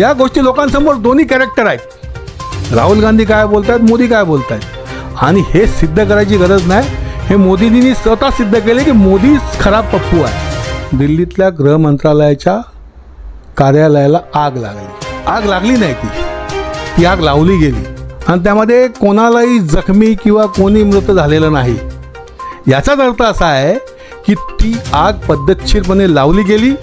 या गोष्टी लोकांसमोर दोन्ही कॅरेक्टर आहेत. राहुल गांधी काय बोलतायत? मोदी काय बोलतायत? आणि हे सिद्ध करायची गरज नाही. हे मोदींनी स्वतः सिद्ध केले की मोदीच खराब पप्पू आहे. दिल्लीतल्या गृह मंत्रालयाच्या कार्यालयाला आग लागली. आग लागली नाही ती. ती आग लावली गेली. आणि त्यामध्ये कोणालाही जखमी किंवा कोणी मृत झालेलं नाही. याचाच अर्थ असा आहे की ती आग पद्धतशीरपणे लावली गेली.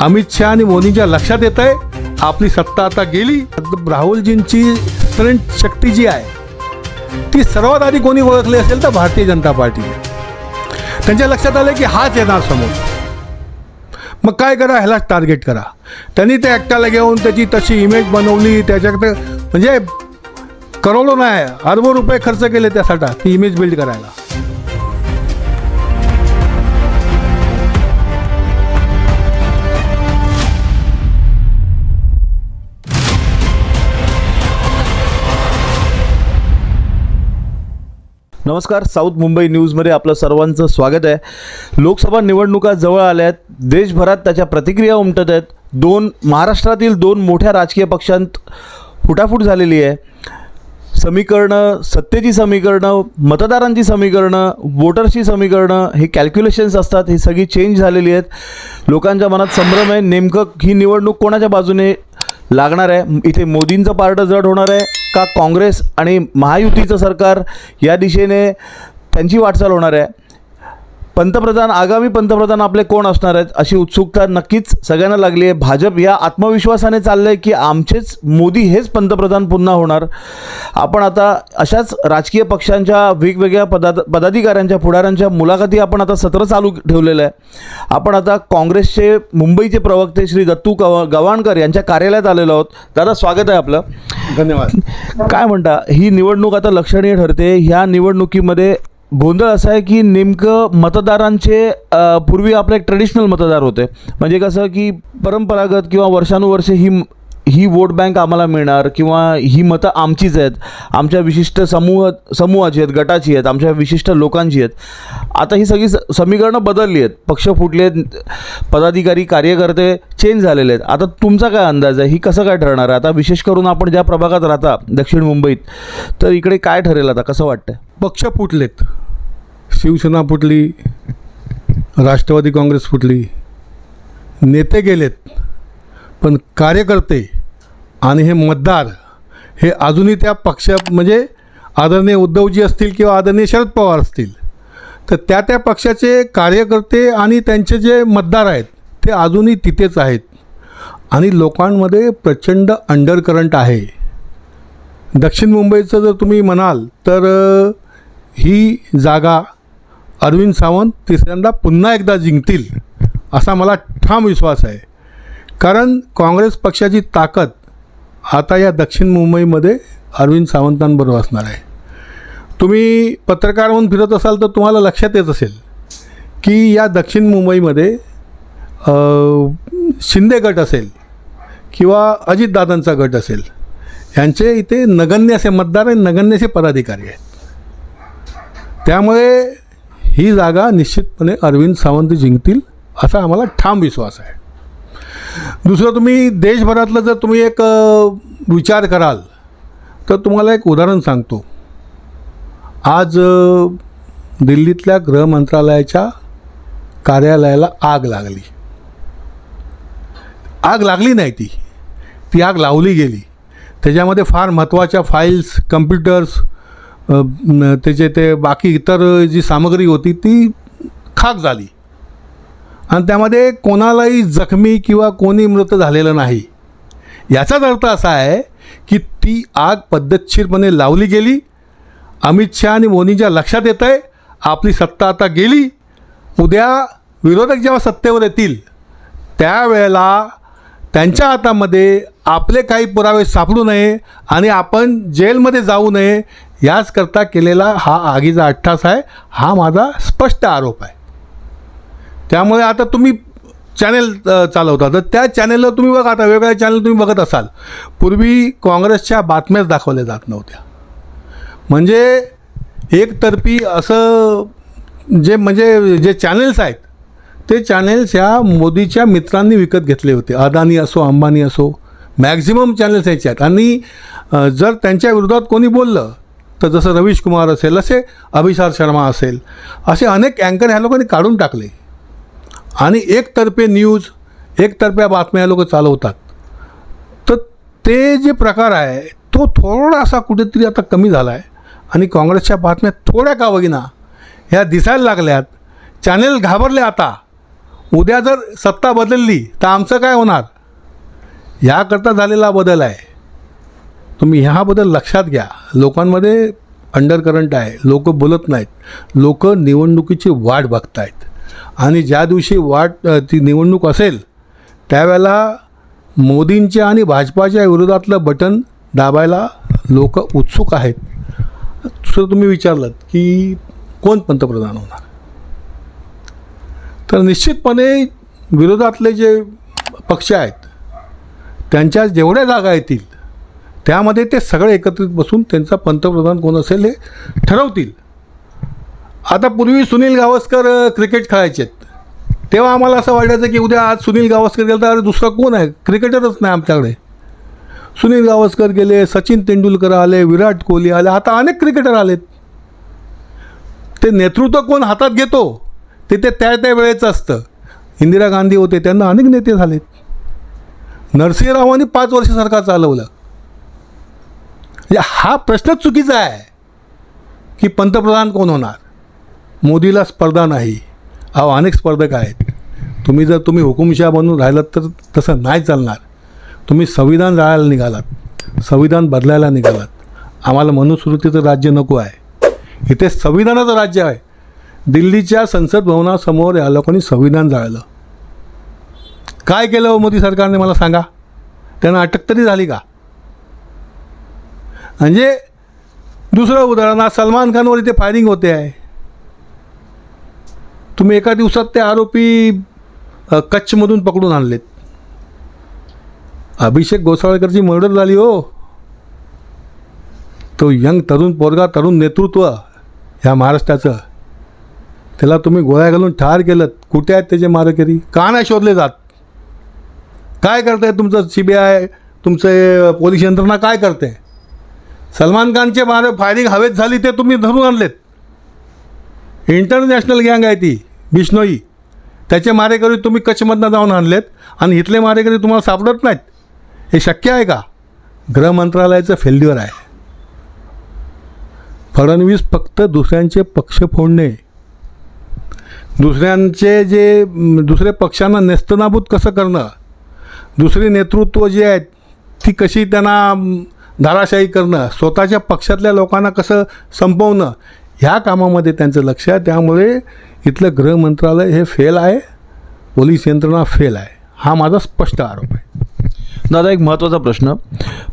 अमित शहा आणि मोदींच्या लक्षात येत आहे आपली सत्ता आता गेली. राहुलजींची स्ट्रेंथ शक्ती जी आहे ती सर्वात आधी कोणी ओळखली असेल तर भारतीय जनता पार्टी. त्यांच्या लक्षात आलं की हाच येणार समोर. मग काय करा ह्यालाच टार्गेट करा. त्यांनी त्या ॲक्टाला घेऊन त्याची तशी इमेज बनवली त्याच्याकडे म्हणजे करोडो नाही अरबो रुपये खर्च केले त्यासाठी ती इमेज बिल्ड करायला. नमस्कार साऊथ मुंबई न्यूजमध्ये आपलं सर्वांचं स्वागत आहे. लोकसभा निवडणुका जवळ आल्या आहेत. देशभरात त्याच्या प्रतिक्रिया उमटत आहेत. दोन महाराष्ट्रातील दोन मोठ्या राजकीय पक्षांत फुटाफूट झालेली आहे. समीकरणं सत्तेची समीकरणं मतदारांची समीकरणं वोटर्सची समीकरणं हे कॅल्क्युलेशन्स असतात. ही सगळी चेंज झालेली आहेत. लोकांच्या मनात संभ्रम आहे. नेमकं ही निवडणूक कोणाच्या बाजूने लागणार आहे? इथे मोदींचं पार्ट जड होणार आहे. का काँग्रेस आणि महायुतीचं सरकार या दिशेने त्यांची वाटचाल होणार आहे? पंतप्रधान आगामी पंतप्रधान आपले कोण असणार आहेत अशी उत्सुकता नक्कीच सगळ्यांना लागली आहे. भाजप या आत्मविश्वासाने चाललं आहे की आमचेच मोदी हेच पंतप्रधान पुन्हा होणार. आपण आता अशाच राजकीय पक्षांच्या वेगवेगळ्या पदा पदाधिकाऱ्यांच्या पुढाऱ्यांच्या मुलाखती आपण आता सत्र चालू ठेवलेलं आहे. आपण आता काँग्रेसचे मुंबईचे प्रवक्ते श्री दत्तू गवा गवाणकर यांच्या कार्यालयात आलेलो आहोत. दादा स्वागत आहे आपलं. धन्यवाद. काय म्हणता? ही निवडणूक आता लक्षणीय ठरते. ह्या निवडणुकीमध्ये गोंधळ असा आहे की नेमकं मतदारांचे पूर्वी आपले एक ट्रेडिशनल मतदार होते. म्हणजे कसं की परंपरागत किंवा वर्षानुवर्षे ही ही वोट बँक आम्हाला मिळणार किंवा ही मतं आमचीच आहेत. आमच्या विशिष्ट समूह समूहाची आहेत गटाची आहेत आमच्या विशिष्ट लोकांची आहेत. आता ही सगळी स समीकरणं बदलली आहेत. पक्ष फुटले आहेत पदाधिकारी कार्यकर्ते चेंज झालेले आहेत. आता तुमचा काय अंदाज आहे? ही कसं काय ठरणार आहे? आता विशेष करून आपण ज्या प्रभागात राहता दक्षिण मुंबईत तर इकडे काय ठरेल आता? कसं वाटतं पक्ष फुटलेत. शिवसेना फुटली राष्ट्रवादी काँग्रेस फुटली. नेते गेलेत पण कार्यकर्ते आणि हे मतदार हे अजूनही त्या पक्ष म्हणजे आदरणीय उद्धवजी असतील किंवा आदरणीय शरद पवार असतील तर त्या त्या पक्षाचे कार्यकर्ते आणि त्यांचे जे मतदार आहेत ते अजूनही तिथेच आहेत. आणि लोकांमध्ये प्रचंड अंडरकरंट आहे. दक्षिण मुंबईचं जर तुम्ही म्हणाल तर ही जागा अरविंद सावंत तिसऱ्यांदा पुन्हा एकदा जिंकतील असा मला ठाम विश्वास आहे. कारण काँग्रेस पक्षाची ताकद आता या दक्षिण मुंबईमध्ये अरविंद सावंतांबरोबर असणार आहे. तुम्ही पत्रकार म्हणून फिरत असाल तर तुम्हाला लक्षात येत असेल की या दक्षिण मुंबईमध्ये शिंदे गट असेल किंवा अजितदादांचा गट असेल यांचे इथे नगण्य असे मतदार आणि नगण्य असे पदाधिकारी आहेत. त्यामुळे ही जागा निश्चितपणे अरविंद सावंत जिंकतील असा आम्हाला ठाम विश्वास आहे. दुसरं तुम्ही देशभरातलं जर तुम्ही एक विचार कराल तर तुम्हाला एक उदाहरण सांगतो. आज दिल्लीतल्या गृह मंत्रालयाच्या कार्यालयाला आग लागली. आग लागली नाही ती. ती आग लावली गेली. त्याच्यामध्ये फार महत्त्वाच्या फाईल्स कम्प्युटर्स त्याचे ते बाकी इतर जी सामग्री होती ती खाक झाली. आणि त्यामध्ये कोणालाही जखमी किंवा कोणी मृत झालेलं नाही. याचाच अर्थ असा आहे की ती आग पद्धतशीरपणे लावली गेली. अमित शहा आणि मोदींच्या लक्षात येत आहे आपली सत्ता आता गेली. उद्या विरोधक जेव्हा सत्तेवर येतील त्यावेळेला त्यांच्या हातामध्ये आपले काही पुरावे सापडू नये आणि आपण जेलमध्ये जाऊ नये याचकरता केलेला हा आगीचा अठ्ठास आहे. हा माझा स्पष्ट आरोप आहे. त्यामुळे आता तुम्ही चॅनेल चालवता. तर त्या चॅनेलला तुम्ही बघा आता. वेगवेगळ्या चॅनल तुम्ही बघत असाल. पूर्वी काँग्रेसच्या बातम्याच दाखवल्या जात नव्हत्या. म्हणजे एकतर्फी असं जे म्हणजे जे चॅनेल्स आहेत ते चॅनेल्स ह्या मोदीच्या मित्रांनी विकत घेतले होते. अदानी असो अंबानी असो मॅक्झिमम चॅनल्स याचे आहेत. आणि जर त्यांच्या विरोधात कोणी बोललं तर जसं रवीश कुमार असेल असे अभिसार शर्मा असेल असे अनेक अँकर ह्या लोकांनी काढून टाकले. आणि एकतर्फे न्यूज एकतर्फ्या बातम्या लोक चालवतात. तर ते जे प्रकार आहे तो थोडासा कुठेतरी आता कमी झाला आहे आणि काँग्रेसच्या बातम्या थोड्या का वगिना ह्या दिसायला लागल्यात. चॅनेल घाबरले आता. उद्या जर सत्ता बदलली तर आमचं काय होणार? याकरता झालेला बदल आहे. तुम्ही ह्या बदल लक्षात घ्या. लोकांमध्ये अंडर करंट आहे. लोक बोलत नाहीत. लोक निवडणुकीची वाट बघतायत. आणि ज्या दिवशी वाट ती निवडणूक असेल त्यावेळेला मोदींच्या आणि भाजपाच्या विरोधातलं बटन दाबायला लोक उत्सुक आहेत. दुसरं तुम्ही विचारलं की कोण पंतप्रधान होणार? तर निश्चितपणे विरोधातले जे पक्ष आहेत त्यांच्या जेवढ्या जागा येतील त्यामध्ये ते सगळे एकत्रित बसून त्यांचा पंतप्रधान कोण असेल हे ठरवतील. आता पूर्वी सुनील गावस्कर क्रिकेट खेळायचे. तेव्हा आम्हाला असं वाटायचं की उद्या आज सुनील गावस्कर गेलं तर अरे दुसरा कोण आहे? क्रिकेटरच नाही आमच्याकडे. सुनील गावस्कर गेले सचिन तेंडुलकर आले विराट कोहली आले आता अनेक क्रिकेटर आलेत. ते नेतृत्व कोण हातात घेतो? ते ते त्या त्या वेळेचं असतं. इंदिरा गांधी होते त्यांना अनेक नेते झालेत. नरसिंहरावांनी पाच वर्ष सरकार चालवलं. म्हणजे हा प्रश्नच चुकीचा आहे की पंतप्रधान कोण होणार? मोदीला स्पर्धा नाही. अहो अनेक स्पर्धक आहेत. तुम्ही जर तुम्ही हुकुमशाह बनून राहिलात तर तसं नाही चालणार. तुम्ही संविधान जाळायला निघालात. संविधान बदलायला निघालात. आम्हाला मनुस्मृतीचं राज्य नको आहे. इथे संविधानाचं राज्य आहे. दिल्लीच्या संसद भवनासमोर या लोकांनी संविधान जाळलं. काय केलं हो मोदी सरकारने मला सांगा? त्यांना अटक तरी झाली का? म्हणजे दुसरं उदाहरण आज सलमान खानवर इथे फायरिंग होते आहे. तुम्ही एका दिवसात ते आरोपी कच्छमधून पकडून आणलेत. अभिषेक गोसाळकरची मर्डर झाली हो. तो यंग तरुण पोरगा तरुण नेतृत्व ह्या महाराष्ट्राचं. त्याला तुम्ही गोळ्या घालून ठार केलं कुठे आहेत त्याचे मारेकरी? का नाही शोधले जात? काय करताय तुमचं सी बी आय तुमचे पोलीस यंत्रणा काय करते? सलमान खानचे मारे फायरिंग हवेत झाली ते तुम्ही धरून आणलेत. इंटरनॅशनल गँग आहे ती बिश्नोई. त्याचे मारेकरी तुम्ही कच्छमधनं जाऊन आणलेत आणि इथले मारेकरी तुम्हाला सापडत नाहीत. हे शक्य आहे का? गृहमंत्रालयाचं फेल्युअर आहे. फडणवीस फक्त दुसऱ्यांचे पक्ष फोडणे. दुसऱ्यांचे जे दुसरे दुसऱ्या पक्षांना नेस्तनाबूत कसं करणं? दुसरी नेतृत्व जे आहेत ती कशी त्यांना धाराशाही करणं स्वतःच्या पक्षातल्या लोकांना कसं संपवणं ह्या कामामध्ये त्यांचं लक्ष आहे. त्यामुळे इथलं गृह मंत्रालय हे फेल आहे. पोलीस यंत्रणा फेल आहे. हा माझा स्पष्ट आरोप आहे. दादा एक महत्त्वाचा प्रश्न.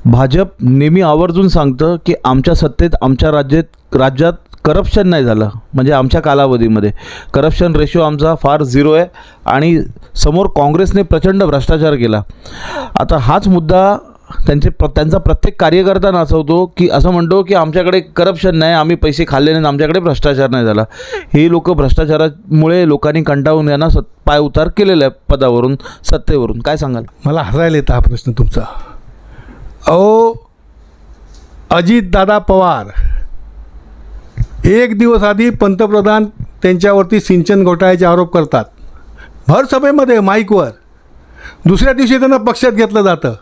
भाजप नेहमी आवर्जून सांगतं की आमच्या सत्तेत आमच्या राज्यात राज्यात करप्शन नाही झालं. म्हणजे आमच्या कालावधीमध्ये. करप्शन रेशो आमचा फार झिरो आहे. आणि समोर काँग्रेसने प्रचंड भ्रष्टाचार केला. आता हाच मुद्दा त्यांचे प्र त्यांचा प्रत्येक कार्यकर्ता नाचवतो की असं म्हणतो की आमच्याकडे करप्शन नाही आम्ही पैसे खाल्ले नाही आमच्याकडे भ्रष्टाचार नाही झाला. हे लोक भ्रष्टाचारामुळे लोकांनी कंटाळून यांना सत पाय उतार केलेला आहे पदावरून सत्तेवरून. काय सांगाल? मला हसायला येतं हा प्रश्न तुमचा. अहो अजितदादा पवार एक दिवस आधी पंतप्रधान त्यांच्यावरती सिंचन घोटाळ्याचे आरोप करतात. भर सभेमध्ये माईकवर. दुसऱ्या दिवशी त्यांना पक्षात घेतलं जातं.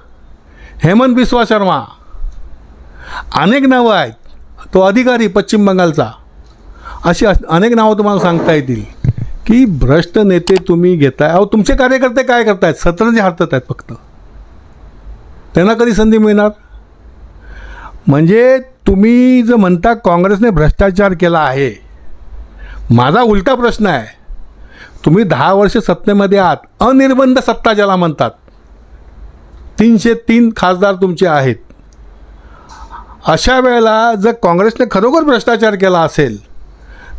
हेमंत बिस्वा शर्मा. अनेक नावं आहेत. तो अधिकारी पश्चिम बंगालचा. अशी अस- अनेक नावं तुम्हाला सांगता येतील. की भ्रष्ट नेते तुम्ही घेताय. अहो तुमचे कार्यकर्ते काय करतायत? सतरंजी हारतात आहेत फक्त. त्यांना कधी संधी मिळणार? म्हणजे तुम्ही जर म्हणता काँग्रेसने भ्रष्टाचार केला आहे. माझा उलटा प्रश्न आहे. तुम्ही दहा वर्ष सत्तेमध्ये आहात. अनिर्बंध सत्ता ज्याला म्हणतात. तीनशे तीन खासदार तुमचे आहेत. अशा वेळेला जर काँग्रेसने खरोखर भ्रष्टाचार केला असेल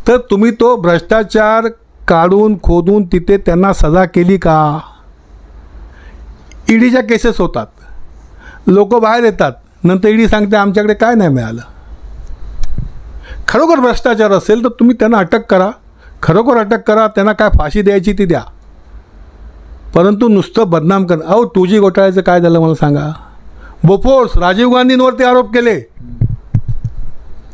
तर तुम्ही तो भ्रष्टाचार काढून खोदून तिथे त्यांना सजा केली का? ईडीच्या केसेस होतात. लोक बाहेर येतात. नंतर ईडी सांगते आमच्याकडे काय नाही मिळालं. खरोखर भ्रष्टाचार असेल तर तुम्ही त्यांना अटक करा. खरोखर अटक करा त्यांना काय फाशी द्यायची ती द्या. परंतु नुसतं बदनाम कर अहो टू जी घोटाळ्याचं काय झालं मला सांगा. बोफोर्स राजीव गांधींवरती आरोप केले.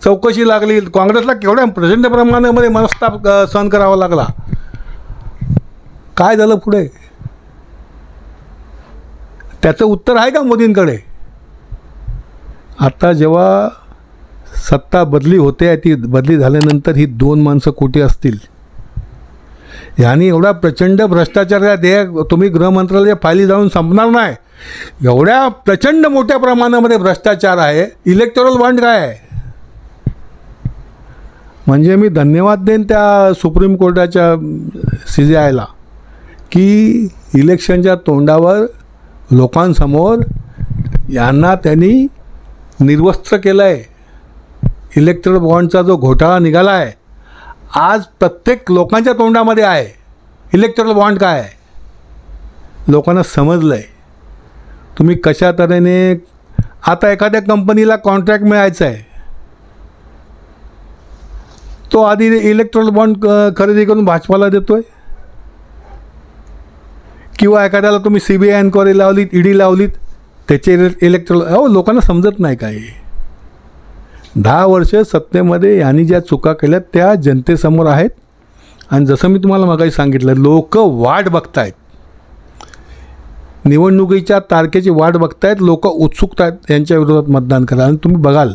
चौकशी लागली. काँग्रेसला केवढ्या प्रचंड प्रमाणामध्ये मनस्ताप सहन करावा लागला. काय झालं पुढे? त्याचं उत्तर आहे का मोदींकडे? आता जेव्हा सत्ता बदली होते आहे ती बदली झाल्यानंतर ही दोन माणसं कुठे असतील. यांनी एवढा प्रचंड भ्रष्टाचार आहे, तुम्ही गृहमंत्रालय फायली जाऊन संपणार नाही. एवढ्या प्रचंड मोठ्या प्रमाणामध्ये भ्रष्टाचार आहे. इलेक्टोरल बॉन्ड काय आहे? म्हणजे मी धन्यवाद देईन त्या सुप्रीम कोर्टाच्या सी जे आयला की इलेक्शनच्या तोंडावर लोकांसमोर यांना त्यांनी निर्वस्त्र केलं आहे इलेक्ट्रल बॉन्डचा जो घोटाळा निघाला आहे आज प्रत्येक लोकांच्या तोंडामध्ये आहे. इलेक्ट्रल बॉन्ड काय आहे? लोकांना समजलं आहे तुम्ही कशा तऱ्हेने आता एखाद्या कंपनीला कॉन्ट्रॅक्ट मिळायचा आहे तो आधी इलेक्ट्रॉल बॉन्ड खरेदी करून भाजपाला आहे किंवा एखाद्याला तुम्ही सी बी आय एन्क्वायरी लावलीत ईडी लावलीत त्याचे इलेक्ट्रॉल अहो लोकांना समजत नाही काही. दहा वर्ष सत्तेमध्ये यांनी ज्या चुका केल्या त्या जनतेसमोर आहेत. आणि जसं मी तुम्हाला मगाशी सांगितलं लोक वाट बघतायत. निवडणुकीच्या तारखेची वाट बघतायत लोक उत्सुक आहेत यांच्या विरोधात मतदान करा आणि तुम्ही बघाल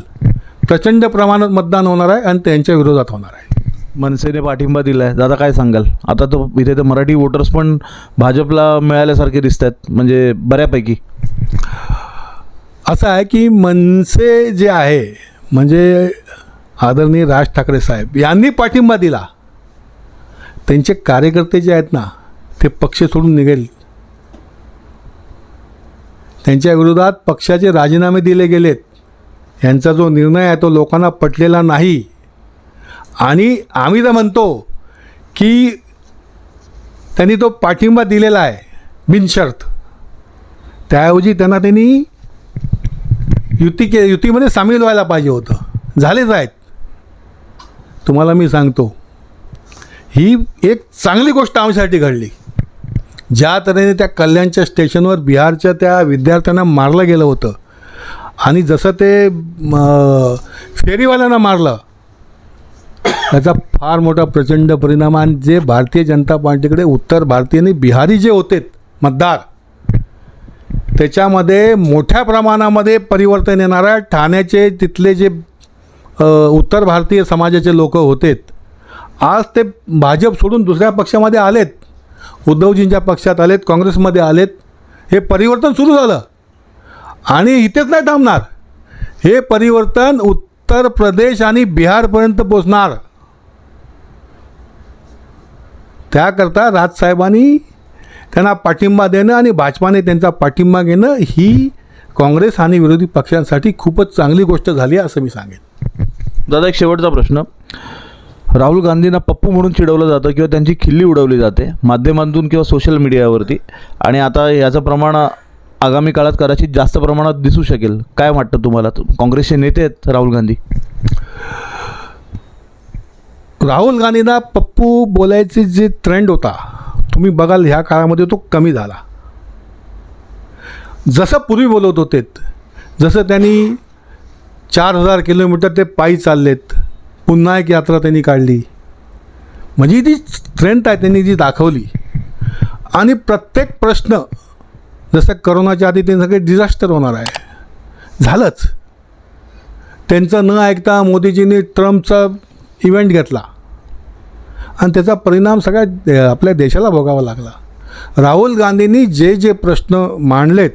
प्रचंड प्रमाणात मतदान होणार आहे आणि त्यांच्या विरोधात होणार आहे. मनसेने पाठिंबा दिला आहे दादा काय सांगाल? आता तो इथे तर मराठी वोटर्स पण भाजपला मिळाल्यासारखे दिसत आहेत म्हणजे बऱ्यापैकी. असं आहे की मनसे जे आहे म्हणजे आदरणीय राज ठाकरे साहेब यांनी पाठिंबा दिला. त्यांचे कार्यकर्ते जे आहेत ना ते पक्ष सोडून निघेल. त्यांच्या विरोधात पक्षाचे राजीनामे दिले गेलेत. यांचा जो निर्णय आहे तो लोकांना पटलेला नाही. आणि आम्ही तर म्हणतो की त्यांनी तो पाठिंबा दिलेला आहे बिनशर्त. त्याऐवजी त्यांना त्यांनी युती के युतीमध्ये सामील व्हायला पाहिजे होतं. झालेच आहेत. तुम्हाला मी सांगतो ही एक चांगली गोष्ट आमच्यासाठी घडली. ज्या तऱ्हेने त्या कल्याणच्या स्टेशनवर बिहारच्या त्या विद्यार्थ्यांना मारलं गेलं होतं. आणि जसं ते फेरीवाल्यांना मारलं त्याचा फार मोठा प्रचंड परिणाम. आणि जे भारतीय जनता पार्टीकडे उत्तर भारतीय आणि बिहारी जे होते मतदार त्याच्यामध्ये मोठ्या प्रमाणामध्ये परिवर्तन येणार आहे ठाण्याचे तिथले जे उत्तर भारतीय समाजाचे लोक होते आज ते भाजप सोडून दुसऱ्या पक्षामध्ये आलेत उद्धवजींच्या पक्षात आलेत काँग्रेसमध्ये आलेत हे परिवर्तन सुरू झालं. आणि इथेच नाही थांबणार. हे परिवर्तन उत्तर प्रदेश आणि बिहारपर्यंत पोचणार त्याकरता राजसाहेबांनी त्यांना पाठिंबा देणं आणि भाजपाने त्यांचा पाठिंबा घेणं ही काँग्रेस आणि विरोधी पक्षांसाठी खूपच चांगली गोष्ट झाली आहे असं मी सांगेन. दादा एक शेवटचा प्रश्न. राहुल गांधींना पप्पू म्हणून चिडवलं जातं किंवा त्यांची खिल्ली उडवली जाते माध्यमांतून किंवा सोशल मीडियावरती आणि आता याचं प्रमाण आगामी काळात कदाचित जास्त प्रमाणात दिसू शकेल. काय वाटतं तुम्हाला? काँग्रेसचे नेते आहेत राहुल गांधी. राहुल गांधींना पप्पू बोलायचे जे ट्रेंड होता तुम्ही बघाल ह्या काळामध्ये तो कमी झाला. जसं पूर्वी बोलत होते जसं त्यांनी चार हजार किलोमीटर ते पायी चाललेत पुन्हा एक यात्रा त्यांनी काढली. म्हणजे ती स्ट्रेंथ आहे त्यांनी जी दाखवली. आणि प्रत्येक प्रश्न जसं करोनाच्या आधी ते सगळे डिझास्टर होणार आहे. झालंच. त्यांचं न ऐकता मोदीजींनी ट्रम्पचा इव्हेंट घेतला. आणि त्याचा परिणाम सगळ्या आपल्या देशाला भोगावा लागला. राहुल गांधींनी जे जे प्रश्न मांडलेत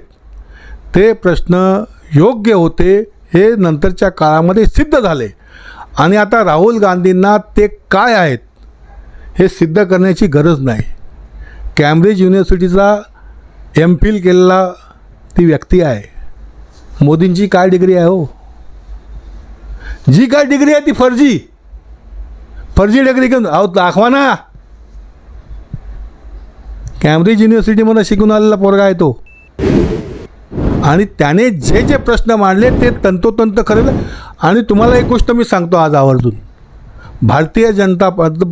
ते प्रश्न योग्य होते हे नंतरच्या काळामध्ये सिद्ध झाले. आणि आता राहुल गांधींना ते काय आहेत हे सिद्ध करण्याची गरज नाही. कॅम्ब्रिज युनिव्हर्सिटीचा एम फिल केलेला ती व्यक्ती आहे. मोदींची काय डिग्री आहे हो? जी काय डिग्री आहे ती फर्जी. फर्जी डिग्री घेऊन अहो दाखवा ना. कॅम्ब्रिज युनिव्हर्सिटीमध्ये शिकून आलेला पोरगा आहे तो. आणि त्याने जे जे प्रश्न मांडले ते तंतोतंत खरे आणि तुम्हाला एक गोष्ट मी सांगतो आज आवर्जून. भारतीय जनता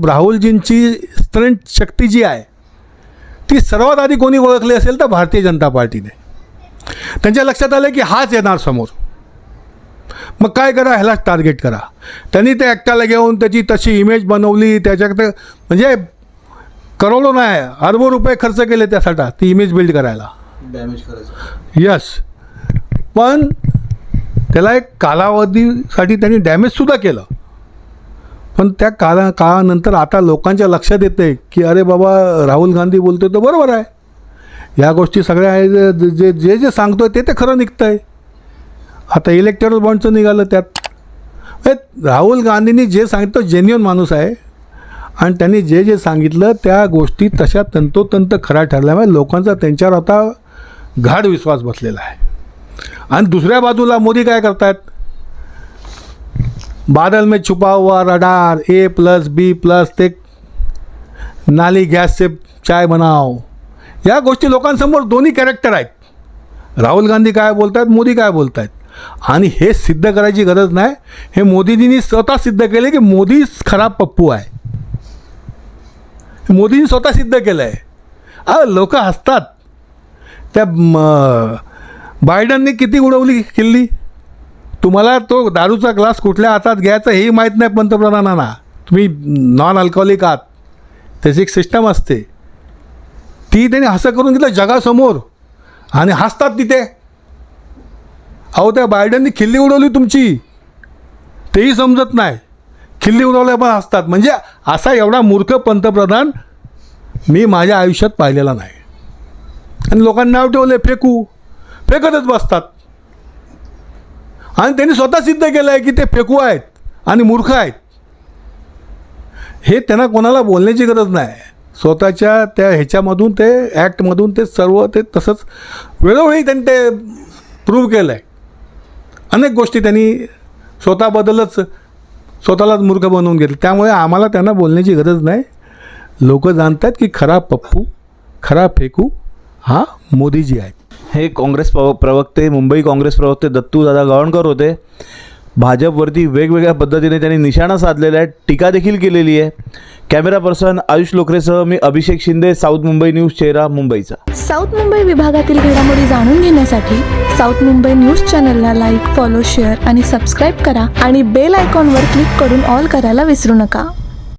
राहुलजींची स्ट्रेंथ शक्ती जी आहे ती सर्वात आधी कोणी ओळखली असेल तर भारतीय जनता पार्टीने. त्यांच्या लक्षात आलं की हाच येणार समोर. मग काय करा? ह्यालाच टार्गेट करा. त्यांनी त्या ॲक्टाला घेऊन त्याची तशी इमेज बनवली त्याच्याकडे म्हणजे करोडो नाही अरबो रुपये खर्च केले त्यासाठी ती इमेज बिल्ड करायला. डॅमेज करायचं. यस पण त्याला एक कालावधीसाठी त्यांनी डॅमेजसुद्धा केलं. पण त्या काला काळानंतर आता लोकांच्या लक्षात येतं की अरे बाबा राहुल गांधी बोलतोय तर बरोबर आहे. या गोष्टी सगळ्या आहे जे जे जे जे सांगतोय ते ते खरं निघतं आहे आता इलेक्टोरल बॉन्डचं निघालं त्यात. राहुल गांधींनी जे सांगितलं जेन्युअन माणूस आहे. आणि त्यांनी जे जे सांगितलं त्या गोष्टी तशा तंतोतंत खरा ठरल्यामुळे लोकांचा त्यांच्यावर आता गाढ विश्वास बसलेला आहे. आणि दुसऱ्या बाजूला मोदी काय करतायत? बादल में छुपा हुआ radar A plus B plus ते नाली गॅस से चाय बनाव या गोष्टी लोकांसमोर दोन्ही कॅरेक्टर आहेत. राहुल गांधी काय बोलत आहेत मोदी काय बोलत आहेत आणि हे सिद्ध करायची गरज नाही. हे मोदीजींनी स्वतः सिद्ध केले की मोदीच खराब पप्पू आहे. मोदींनी स्वतः सिद्ध केलं आहे अ लोक हसतात. त्या बायडनने किती उडवली किल्ली? तुम्हाला तो दारूचा ग्लास कुठल्या हातात घ्यायचा हेही माहीत नाही पंतप्रधानांना. तुम्ही नॉन अल्कोहोलिक आहात. त्याची एक सिस्टम असते. ती त्यांनी हसं करून घेतलं जगासमोर. आणि हसतात तिथे. अहो त्या बायडननी खिल्ली उडवली तुमची. तेही समजत नाही. खिल्ली उडवल्या पण असतात म्हणजे असा एवढा मूर्ख पंतप्रधान मी माझ्या आयुष्यात पाहिलेला नाही. आणि लोकांना नाव ठेवले फेकू. फेकतच बसतात. आणि त्यांनी स्वतः सिद्ध केलं आहे की ते फेकू आहेत आणि मूर्ख आहेत. हे त्यांना कोणाला बोलण्याची गरज नाही. स्वतःच्या त्या ह्याच्यामधून ते ॲक्टमधून ते सर्व ते तसंच वेळोवेळी त्यांनी ते प्रूव्ह केलं आहे अनेक गोष्टी त्यांनी स्वतःबद्दलच स्वतःलाच मूर्ख बनवून घेतलं. त्यामुळे आम्हाला त्यांना बोलण्याची गरज नाही. लोक जाणतात की खरा पप्पू खरा फेकू हा मोदीजी आहेत. हे काँग्रेस प्रव प्रवक्ते मुंबई काँग्रेस प्रवक्ते दत्तू दादा गवणकर होते. भाजपवरती वेगवेगळ्या पद्धतीने त्यांनी निशाणा साधलेला आहे टीका देखील केलेली आहे. कॅमेरा पर्सन आयुष लोकरेसह मी अभिषेक शिंदे साऊथ मुंबई न्यूज चेहरा मुंबईचा. साऊथ मुंबई विभागातील घडामोडी जाणून घेण्यासाठी साऊथ मुंबई न्यूज चॅनलला लाईक फॉलो शेअर आणि सबस्क्राईब करा आणि बेल आयकॉनवर क्लिक करून ऑल करायला विसरू नका.